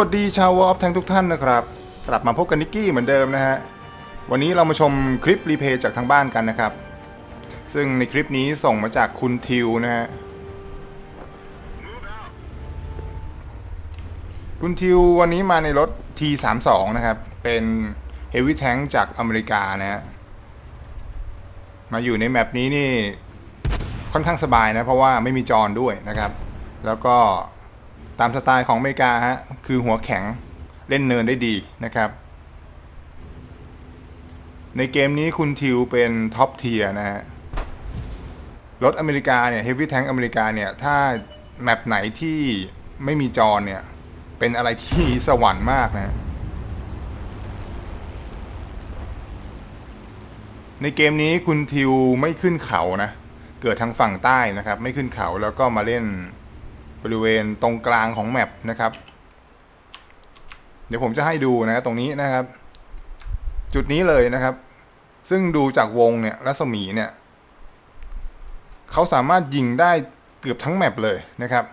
วัสดีชาววอล์ฟทั้งทุกท่านนะครับ กลับมาพบกันนิกกี้เหมือนเดิมนะฮะ วันนี้เรามาชมคลิปรีเพย์จากทางบ้านกันนะครับ ซึ่งในคลิปนี้ส่งมาจากคุณทิวนะฮะ คุณทิววันนี้มาในรถ T32 นะครับ เป็น Heavy Tank จากอเมริกานะฮะ มาอยู่ในแมปนี้นี่ค่อนข้างสบายนะ เพราะว่าไม่มีจอนด้วยนะครับ แล้วก็ ตามสไตล์ของอเมริกาฮะคือหัวแข็งเล่นเนินได้ดีนะครับ ในเกมนี้คุณทิวเป็นท็อปเทียร์นะฮะรถอเมริกาเนี่ยเฮฟวี่แทงอเมริกาเนี่ย ถ้าแมปไหนที่ไม่มีจอนเนี่ย เป็นอะไรที่สวรรค์มากนะ ในเกมนี้คุณทิวไม่ขึ้นเขานะ เกิดทางฝั่งใต้นะครับ ไม่ขึ้นเขาแล้วก็มาเล่น บริเวณตรงกลางของแมปนะครับ เดี๋ยวผมจะให้ดูนะตรงนี้นะครับ จุดนี้เลยนะครับ ซึ่งดูจากวงเนี่ยรัศมีเนี่ยเขาสามารถยิงได้เกือบทั้งแมปเลยนะครับ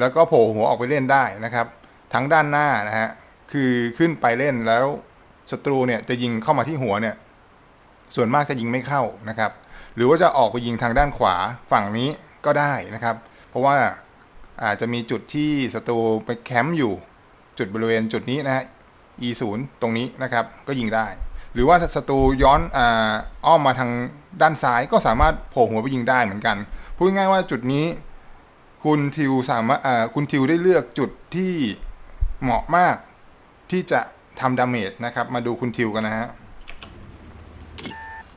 แล้วก็โผล่หัวออกไปเล่นได้นะครับ ทั้งด้านหน้านะฮะคือขึ้นไปเล่นแล้วศัตรูเนี่ยจะยิงเข้ามาที่หัวเนี่ย ส่วนมากจะยิงไม่เข้านะครับ หรือว่าจะออกไปยิงทางด้านขวาฝั่งนี้ก็ได้นะครับ เพราะว่า อาจจะมีจุดที่ศัตรูไปแคมป์อยู่ จุดบริเวณจุดนี้นะฮะ e 0ตรงนี้นะครับ ก็ยิงได้ หรือว่าศัตรูย้อนออ้อมมาทางด้านซ้ายก็สามารถโผล่หัวไปยิงได้เหมือนกัน พูดง่ายว่าจุดนี้ คุณทิวสามารถคุณทิวได้เลือกจุดที่เหมาะมากที่จะทำดาเมจนะครับ มาดูคุณทิวกันนะฮะ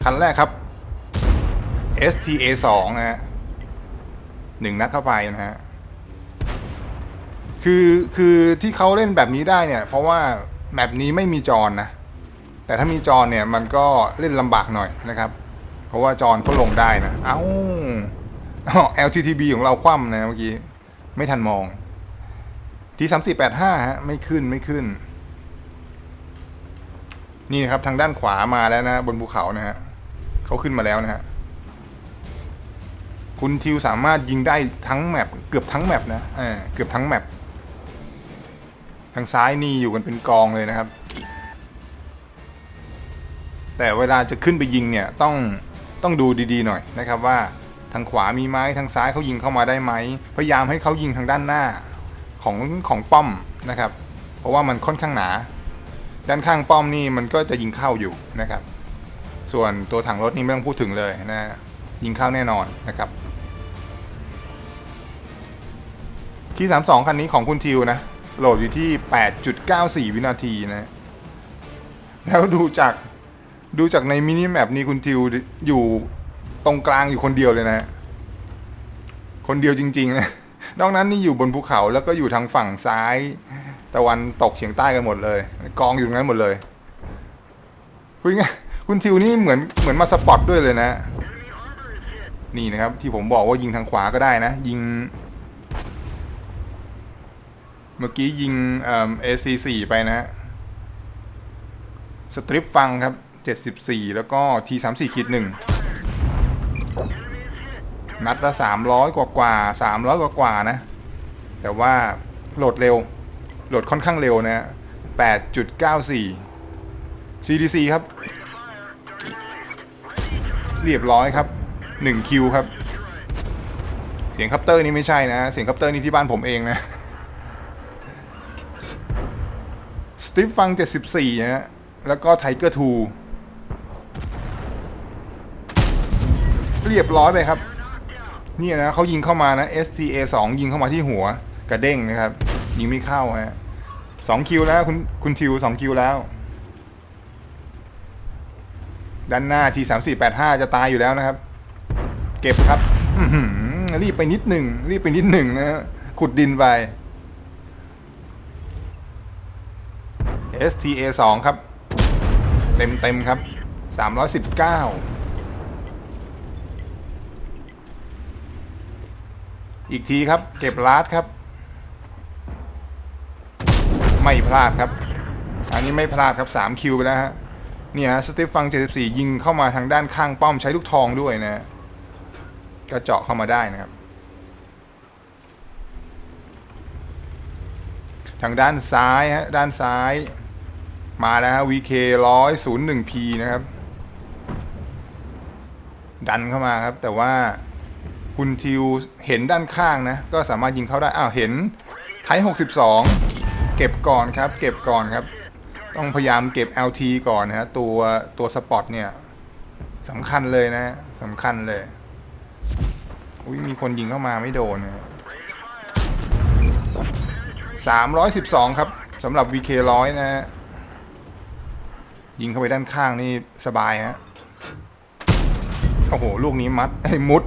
คันแรกครับ STA 2นะฮะหนึ่งนัดเข้าไปนะฮะ คือคือที่เขาเล่นแบบนี้ได้เนี่ย เพราะว่าแมปนี้ไม่มีจอนนะ แต่ถ้ามีจอนเนี่ยมันก็เล่นลำบากหน่อยนะครับ เพราะว่าจอนก็ลงได้นะ เอ้า LTTB ของเราคว่ำนะเมื่อกี้ ไม่ทันมอง ทีสามสี่แปดห้าฮะ ไม่ขึ้นไม่ขึ้น นี่นะครับทางด้านขวามาแล้วนะ บนภูเขานะฮะเขาขึ้นมาแล้วนะฮะคุณทิวสามารถยิงได้ทั้งแมปเกือบทั้งแมปนะเออเกือบทั้งแมป ทางซ้ายนี่อยู่กันเป็นกองเลยนะครับ แต่เวลาจะขึ้นไปยิงเนี่ยต้องต้องดูดีๆหน่อยนะครับว่าทางขวามีไหมทางซ้ายเขายิงเข้ามาได้ไหมพยายามให้เขายิงทางด้านหน้าของของป้อมนะครับ เพราะว่ามันค่อนข้างหนา ด้านข้างป้อมนี่มันก็จะยิงเข้าอยู่นะครับ ส่วนตัวถังรถนี่ไม่ต้องพูดถึงเลยนะยิงเข้าแน่นอนนะครับที่32คันนี้ของคุณทิวนะ โหลดอยู่ที่ 8.94 วินาทีนะ แล้วดูจากดูจากในมินิแมปนี้คุณทิวอยู่ตรงกลางอยู่คนเดียวเลยนะ คนเดียวจริง ๆ นะ นอกนั้นนี่อยู่บนภูเขาแล้วก็อยู่ทางฝั่งซ้ายตะวันตกเฉียงใต้กันหมดเลย กองอยู่ตรงนั้นหมดเลยคุยไงคุณทิวนี่เหมือนเหมือนมาสปอตด้วยเลยนะ นี่นะครับที่ผมบอกว่ายิงทางขวาก็ได้นะ ยิง เมื่อกี้ยิงเอ่อ AC4 ไปนะฮะสตริปฟังครับ74แล้วก็ T34 ขีดหนึ่งนัดละ300กว่ากว่า300กว่ากว่านะ แต่ว่าโหลดเร็ว โหลดค่อนข้างเร็วนะฮะ8.94 CDC ครับ เรียบร้อยครับ1คิวครับ เสียงคัปเตอร์นี่ไม่ใช่นะ เสียงคัปเตอร์นี่ที่บ้านผมเองนะ สติฟฟัง 74นะฮะแล้วก็ไทเกอร์ทูเรียบร้อยไปครับนี่นะเขายิงเข้ามานะ STA 2 ยิงเข้ามาที่หัวกระเด้งนะครับ ยิงไม่เข้าฮะสองคิวแล้วคุณคุณทิวสองคิวแล้ว ด้านหน้าทีสามสี่แปดห้าจะตายอยู่แล้วนะครับ เก็บครับรีบไปนิดหนึ่งรีบไปนิดหนึ่งนะขุดดินไป STA 2 ครับ เต็มเต็มครับ 319 อีกทีครับ เก็บลาดครับ ไม่พลาดครับ อันนี้ไม่พลาดครับ 3 คิวไปแล้วฮะเนี่ยสติฟฟัง 74 ยิงเข้ามาทางด้านข้างป้อมใช้ลูกทองด้วยนะก็เจาะเข้ามาได้นะครับ ทางด้านซ้ายฮะด้านซ้าย มาแล้วฮะ VK ร้อยศูนย์หนึ่ง P นะครับ ดันเข้ามาครับ แต่ว่าคุณทิวเห็นด้านข้างนะ ก็สามารถยิงเข้าได้ อ้าวเห็นไทย62 เก็บก่อนครับ เก็บก่อนครับ ต้องพยายามเก็บ LT ก่อนนะฮะตัวตัวสปอตเนี่ยสำคัญเลยนะสำคัญเลย อุ้ยมีคนยิงเข้ามาไม่โดนนะสามร้อยสิบสองครับสำหรับ VK ร้อยนะฮะ ยิงเข้าไปด้านข้างนี่สบายฮะโอ้โห ลูกนี้มัดไอ้มุด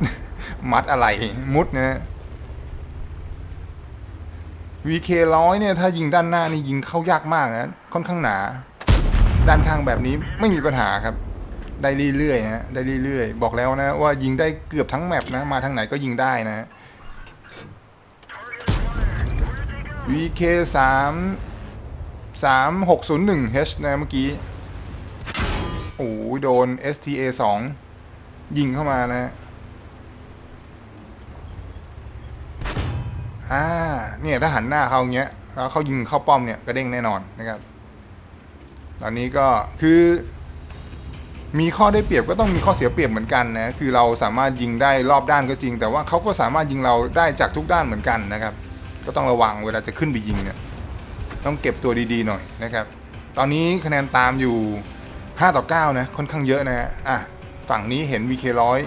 มัดอะไร มุดนะฮะ VK ร้อยเนี่ย ถ้ายิงด้านหน้านี่ยิงเข้ายากมากนะค่อนข้างหนา ด้านข้างแบบนี้ไม่มีปัญหาครับ ได้เรื่อยๆฮะได้เรื่อยๆ บอกแล้วนะ ว่ายิงได้เกือบทั้งแมปนะ มาทางไหนก็ยิงได้นะ VK สามสามหกศูนย์หนึ่ง H นะเมื่อกี้ โอ้ยโดน STA สองยิงเข้ามานะอ่าเนี่ยถ้าหันหน้าเขาอย่างเงี้ยแล้วเขายิงเข้าป้อมเนี่ยกระเด้งแน่นอนนะครับ ตอนนี้ก็คือ มีข้อได้เปรียบก็ต้องมีข้อเสียเปรียบเหมือนกันนะ คือเราสามารถยิงได้รอบด้านก็จริง แต่ว่าเขาก็สามารถยิงเราได้จากทุกด้านเหมือนกันนะครับ ก็ต้องระวังเวลาจะขึ้นไปยิงเนี่ย ต้องเก็บตัวดีๆหน่อยนะครับ ตอนนี้คะแนนตามอยู่ 5 ต่อ 9 นะ ค่อนข้างเยอะนะฮะอะ ฝั่งนี้เห็น VK ร้อย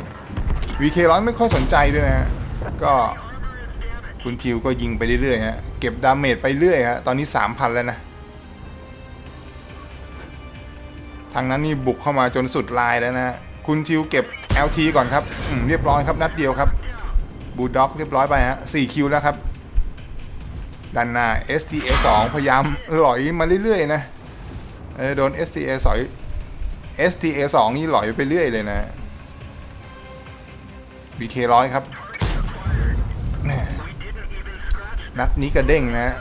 VK ร้อยไม่ค่อยสนใจด้วยนะฮะก็คุณทิวก็ยิงไปเรื่อยๆฮะเก็บดาเมจไปเรื่อยฮะตอนนี้ 3,000 แล้วนะทางนั้นนี่บุกเข้ามาจนสุดลายแล้วนะคุณทิวเก็บ LT ก่อนครับเรียบร้อยครับนัดเดียวครับบูด็อกเรียบร้อยไปฮะ4คิวแล้วครับด้านหน้า STA 2 พยายามหลอยมาเรื่อยๆนะเออโดน STA สอย STA 2นี่หลอยไปเรื่อยเลยนะ BK ร้อยครับ นัดนี้กระเด้งนะ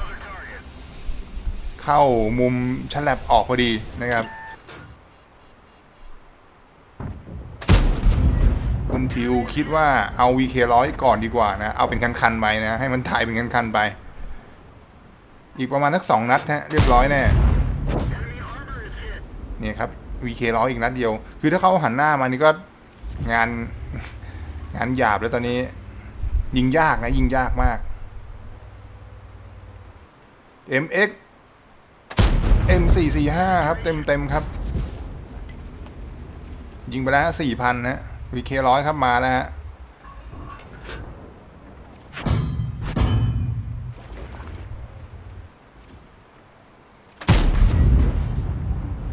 เข้ามุมฉลับออกพอดีนะครับคุณทิวคิดว่าเอา VK ร้อยก่อนดีกว่านะ เอาเป็นคันๆไปนะ ให้มันถ่ายเป็นคันๆไป อีกประมาณสักสองนัดฮะเรียบร้อยแน่เนี่ยครับ VK ร้อยอีกนัดเดียว คือถ้าเขาหันหน้ามานี่ก็งานงานหยาบแล้วตอนนี้ ยิงยากนะ ยิงยากมาก MX M445 ครับ เต็มเต็มครับ ยิงไปแล้วสี่พันนะ VK ร้อยครับมาแล้วฮะ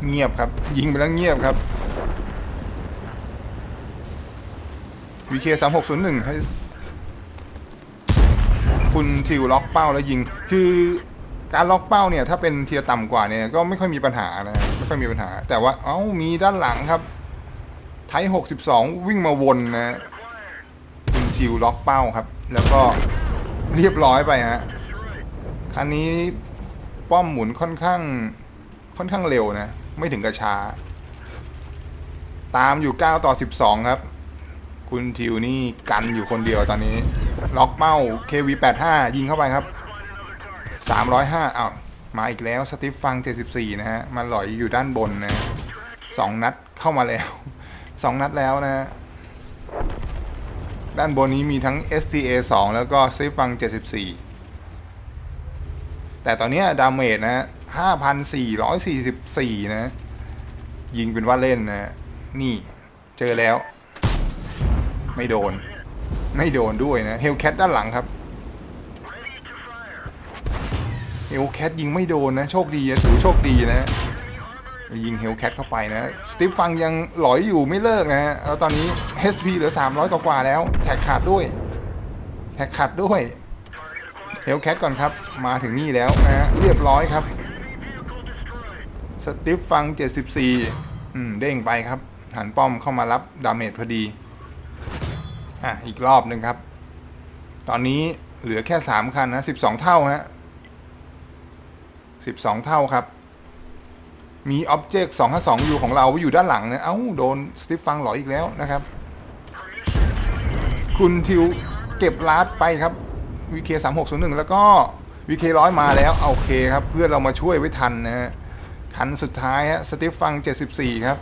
เงียบครับ ยิงไปแล้วเงียบครับ VK สามหกศูนย์หนึ่งให้คุณทิวล็อกเป้าแล้วยิง คือการล็อกเป้าเนี่ย ถ้าเป็นเทียต่ำกว่าเนี่ย ก็ไม่ค่อยมีปัญหานะไม่ค่อยมีปัญหา แต่ว่าเอ้ามีด้านหลังครับ ไทย62 วิ่งมาวนนะคุณทิวล็อกเป้าครับ แล้วก็เรียบร้อยไปฮะคันนี้ป้อมหมุนค่อนข้างค่อนข้างเร็วนะ ไม่ถึงกระชา ตามอยู่ 9 ต่อ 12 ครับ คุณทิวนี่กันอยู่คนเดียวตอนนี้ ล็อกเป้า KV85 ยิงเข้าไปครับ 305อ้าวมาอีกแล้วสติฟฟัง 74 นะฮะ มันหลอยอยู่ด้านบนนะสองนัดเข้ามาแล้วสองนัดแล้วนะฮะด้านบนนี้มีทั้ง STA 2 แล้วก็ซิฟัง 74 แต่ตอนนี้ดาเมจนะฮะ 5,444 นะ ยิงเป็นว่าเล่นนะ นี่เจอแล้ว ไม่โดน ไม่โดนด้วยนะ เฮลแคทด้านหลังครับ เฮลแคทยิงไม่โดนนะ โชคดีนะถือโชคดีนะ ยิงเฮลแคทเข้าไปนะ สติฟฟังยังหลอยอยู่ไม่เลิกนะฮะ แล้วตอนนี้ HP เหลือ 300 กว่าแล้ว แท็กขาดด้วย แท็กขาดด้วยเฮลแคทก่อนครับ มาถึงนี่แล้วนะฮะ เรียบร้อยครับ สติฟฟัง 74 อืม เด้งไปครับ หันป้อมเข้ามารับดาเมจพอดี อะ อีกรอบหนึ่งครับ ตอนนี้เหลือแค่ 3 คันนะ 12 เท่าฮะ 12 เท่าครับ มีอ็อบเจกต์252อยู่ของเราอยู่ด้านหลังนะเอ้า โดนสติฟฟังหลอยอีกแล้วนะครับ คุณทิวเก็บลาดไปครับ VK 3601แล้วก็วีเคร้อยมาแล้วโอเคครับ เพื่อนเรามาช่วยไว้ทันนะฮะ คันสุดท้ายฮะสติฟฟัง 74 ครับ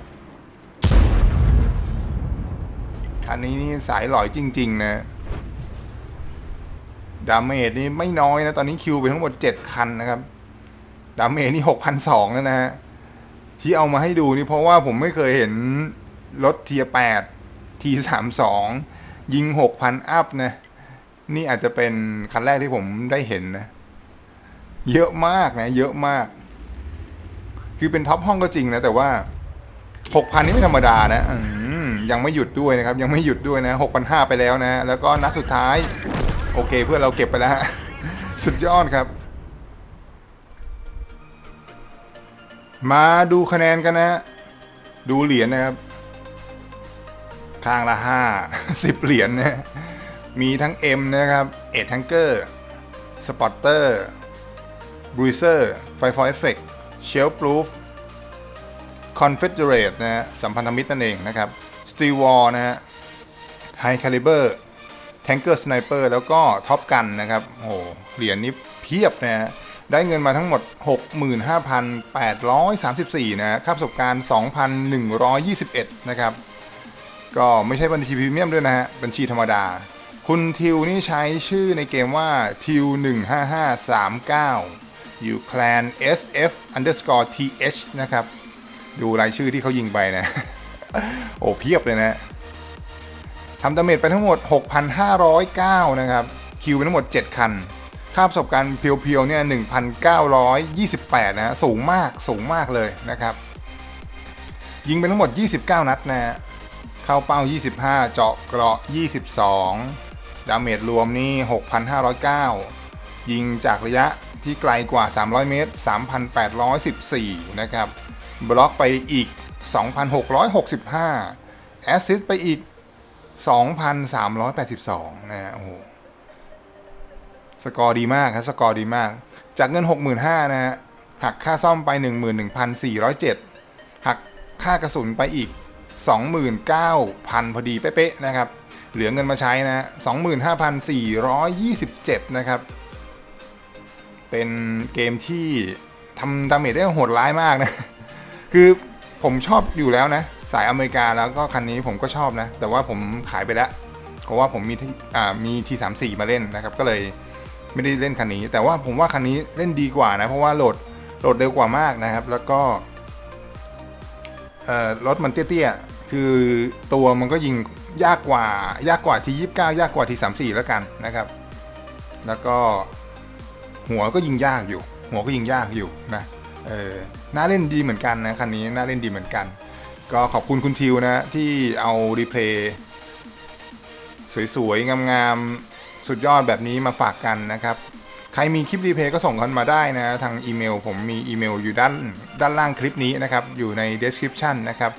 คันนี้นี่สายหลอยจริง ๆ นะ ดาเมจนี่ไม่น้อยนะ ตอนนี้คิวไปทั้งหมด 7 คันนะครับ ดาเมจนี่ 6,200แล้วนะฮะ ที่เอามาให้ดูนี่เพราะว่าผมไม่เคยเห็นรถเทีย8 T32 ยิง 6,000 อัพนะ นี่อาจจะเป็นคันแรกที่ผมได้เห็นนะ เยอะมากนะ เยอะมาก คือเป็นท็อปห้องก็จริงนะแต่ว่า6,000นี่ไม่ธรรมดานะยังไม่หยุดด้วยนะครับ ยังไม่หยุดด้วยนะ6,500ไปแล้วนะ แล้วก็นัดสุดท้าย โอเคเพื่อนเราเก็บไปแล้วฮะสุดยอดครับ มาดูคะแนนกันนะ ดูเหรียญนะครับ ข้างละห้าสิบเหรียญนะมีทั้ง M นะครับเอ็ดแทงเกอร์สปอตเตอร์บรูเซอร์ไฟฟอร์เอฟเฟกเชลพรูฟคอนเฟเดเรตนะฮะสัมพันธมิตรนั่นเองนะครับสตีวอลนะฮะไฮคาลิเบอร์แทงเกอร์สไนเปอร์แล้วก็ท็อปกันนะครับโอ้โหเหรียญนี้เพียบนะฮะได้เงินมาทั้งหมด 65,834 นะค่าประสบการณ์ 2,121 นะครับ ก็ไม่ใช่บัญชีพรีเมียมด้วยนะฮะ บัญชีธรรมดา คุณทิวนี่ใช้ชื่อในเกมว่าทิว15539 อยู่แคลน SF underscore th นะครับ ดูรายชื่อที่เขายิงไปนะ โอ้เพียบเลยนะทำดาเมจไปทั้งหมด 6,509 นะครับ คิวไปทั้งหมด 7 คัน ค่าประสบการณ์เพียวๆ เนี่ย 1,928 นะฮะสูงมาก สูงมากเลยนะครับ ยิงไปทั้งหมด 29 นัดนะฮะเข้าเป้า 25 เจาะเกราะ 22 ดาเมจรวมนี่ 6,509 ยิงจากระยะ ที่ไกลกว่า 300 เมตร 3,814 นะครับ บล็อกไปอีก 2,665 แอสซิสต์ไปอีก 2,382 นะโอ้โห สกอร์ดีมากครับ สกอร์ดีมาก จากเงิน 65,000 นะฮะ หักค่าซ่อมไป 11,407 หักค่ากระสุนไปอีก 29,000 พอดีเป๊ะๆนะครับ เหลือเงินมาใช้นะ 25,427 นะครับ เป็นเกมที่ทำดาเมจได้โหดร้ายมากนะ คือผมชอบอยู่แล้วนะ สายอเมริกาแล้วก็คันนี้ผมก็ชอบนะ แต่ว่าผมขายไปแล้ว เพราะว่าผมมีที่อ่ามีทีสามสี่มาเล่นนะครับ ก็เลยไม่ได้เล่นคันนี้ แต่ว่าผมว่าคันนี้เล่นดีกว่านะ เพราะว่าโหลดโหลดเร็วกว่ามากนะครับ แล้วก็เอ่อรถมันเตี้ยๆ คือตัวมันก็ยิงยากกว่ายากกว่าทียี่สิบเก้ายากกว่าทีสามสี่แล้วกันนะครับ แล้วก็ หัวก็ยิงยากอยู่ หัวก็ยิงยากอยู่นะเออน่าเล่นดีเหมือนกันนะคันนี้น่าเล่นดีเหมือนกัน ก็ขอบคุณคุณทิวนะที่เอารีเพลย์สวยๆ งามๆ สุดยอดแบบนี้มาฝากกันนะครับ ใครมีคลิปรีเพย์ก็ส่งกันมาได้นะ ทางอีเมล ผมมีอีเมลอยู่ด้านด้านล่างคลิปนี้นะครับ อยู่ใน description นะครับ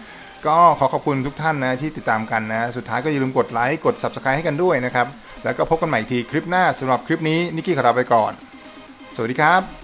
ก็ขอขอบคุณทุกท่านนะที่ติดตามกันนะ สุดท้ายก็อย่าลืมกดไลค์ กด subscribe ให้กันด้วยนะครับ แล้วก็พบกันใหม่ทีคลิปหน้าสำหรับคลิปนี้นิกกี้ขอลาไปก่อน สวัสดีครับ